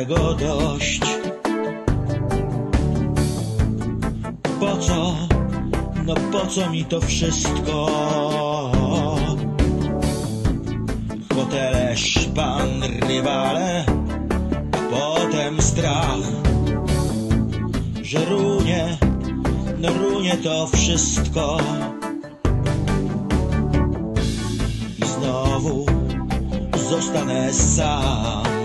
tego dość. Po co? No po co mi to wszystko? Hotele, szpan, rywale, a potem strach, że runie, no runie to wszystko. I znowu zostanę sam.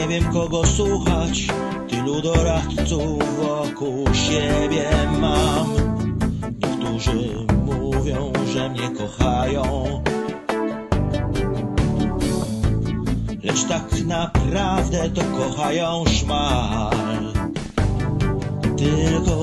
Nie wiem kogo słuchać, tylu doradców wokół siebie mam. Niektórzy mówią, że mnie kochają, lecz tak naprawdę to kochają szmal. Tylko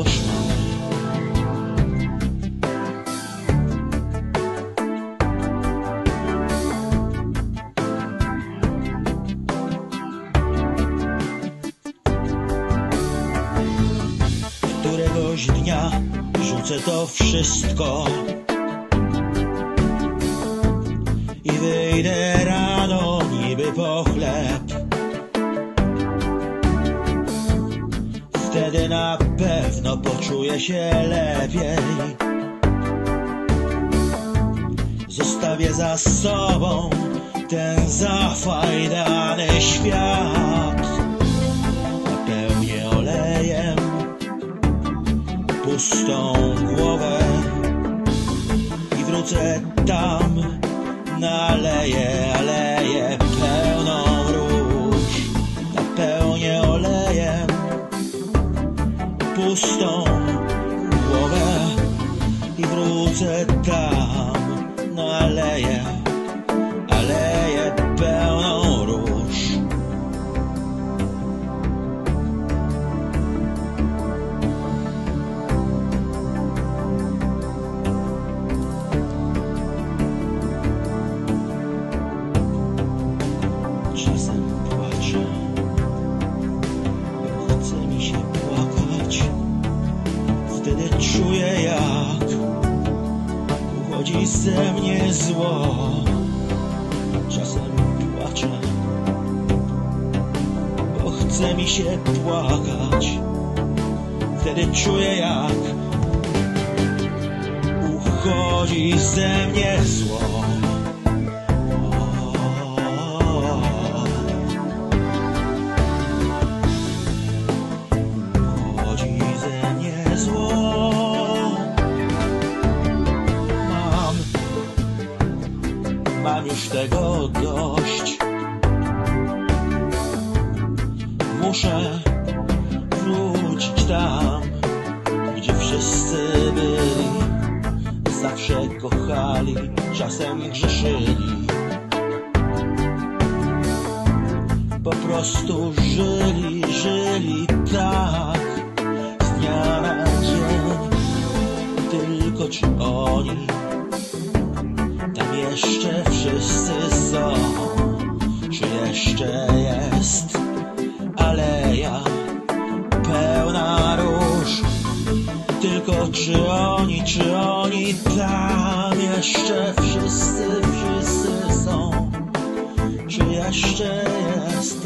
rzucę to wszystko i wyjdę rano niby po chleb. Wtedy na pewno poczuję się lepiej. Zostawię za sobą ten zafajdany świat. Pustą głowę i wrócę tam, naleję aleję pełną róż, napełnię olejem pustą głowę i wrócę tam, naleję uchodzi ze mnie zło. Czasem płaczę, bo chce mi się płakać. Wtedy czuję jak uchodzi ze mnie zło. Mam już tego dość. Muszę wrócić tam, gdzie wszyscy byli. Zawsze kochali, czasem grzeszyli. po prostu pełna róż? Tylko czy oni, czy oni tam jeszcze wszyscy, wszyscy są? Czy jeszcze jest